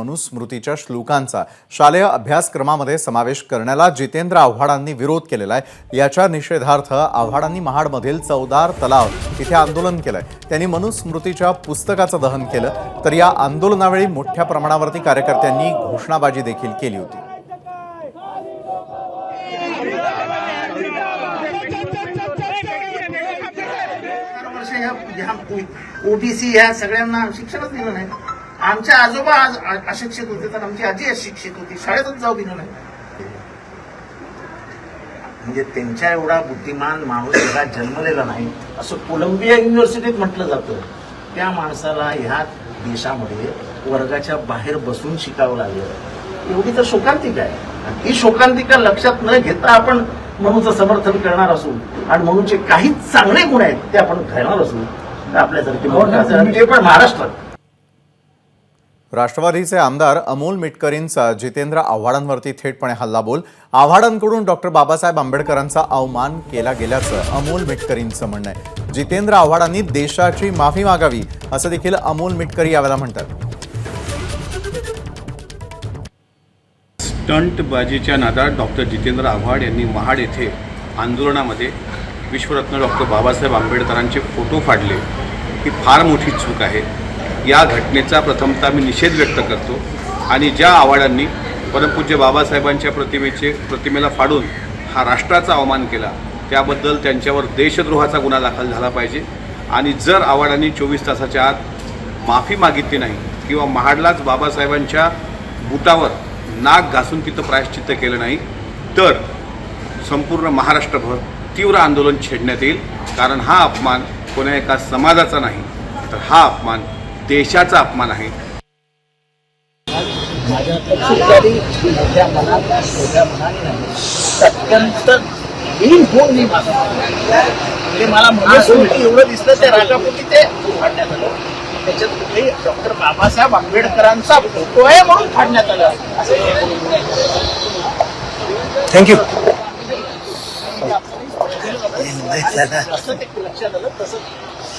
मनुस्मृतीच्या श्लोकांचा. शालेय अभ्यासक्रमामध्ये समावेश करण्याला जितेंद्र आव्हाडांनी विरोध केलेला आहे. याच्या निषेधार्थ आव्हाडांनी महाडमधील चौदार तलाव इथे आंदोलन केलंय. त्यांनी मनुस्मृतीच्या पुस्तकाचं दहन केलं तर या आंदोलनावेळी मोठ्या प्रमाणावरती कार्यकर्त्यांनी घोषणाबाजी देखील केली होती. ओबीसी ह्या सगळ्यांना शिक्षणच दिलं नाही. आमच्या आजोबा आज अशिक्षित होते तर आमची आजी अशिक्षित होती. शाळेतच जाऊ दिलं नाही. म्हणजे त्यांच्या एवढा बुद्धिमान माणूस एवढा जन्मलेला नाही असं कोलंबिया युनिव्हर्सिटीत म्हटलं जातं. त्या माणसाला ह्या देशामध्ये वर्गाच्या बाहेर बसून शिकावं लागलं. एवढी तर शोकांतिका आहे. आणि ती शोकांतिका लक्षात न घेता आपण मनूचं समर्थन करणार असू आणि मनूचे काही चांगले गुण आहेत ते आपण घेणार असू तर आपल्यासारखे आणि ते पण महाराष्ट्रात. राष्ट्रवादीचे आमदार अमोल मिटकरींचा जितेंद्र आव्हाडांवरती थेटपणे हल्लाबोल. आव्हाडांकडून डॉक्टर बाबासाहेब आंबेडकरांचा अवमान केला गेल्याचं अमोल मिटकरींचं म्हणणं आहे. जितेंद्र आव्हाडांनी देशाची माफी मागावी असं देखील अमोल मिटकरी यावेळेला म्हणतात. स्टंटबाजीच्या नादात डॉक्टर जितेंद्र आव्हाड यांनी महाड येथे आंदोलनामध्ये विश्वरत्न डॉक्टर बाबासाहेब आंबेडकरांचे फोटो फाडले. ही फार मोठी चूक आहे. या घटनेचा प्रथमतः मी निषेध व्यक्त करतो आणि ज्या आव्हाडांनी परमपूज्य बाबासाहेबांच्या प्रतिमेचे प्रतिमेला फाडून हा राष्ट्राचा अवमान केला त्याबद्दल त्यांच्यावर देशद्रोहाचा गुन्हा दाखल झाला पाहिजे. आणि जर आव्हाडांनी चोवीस तासाच्या आत माफी मागितली नाही किंवा महाडलाच बाबासाहेबांच्या बुटावर नाक घासून तिथं प्रायश्चित्त केलं नाही तर संपूर्ण महाराष्ट्रभर तीव्र आंदोलन छेडण्यात येईल. कारण हा अपमान कोण्या एका समाजाचा नाही तर हा अपमान देशाचा अपमान आहे. अत्यंत लीन होऊन मी माझं म्हणजे मला एवढं दिसलं त्या राजापोटी ते फाडण्यात आलं. त्याच्यात कुठेही डॉक्टर बाबासाहेब आंबेडकरांचा फोटो आहे म्हणून फाडण्यात आलं. असं थँक्यू असं ते लक्षात आलं तसं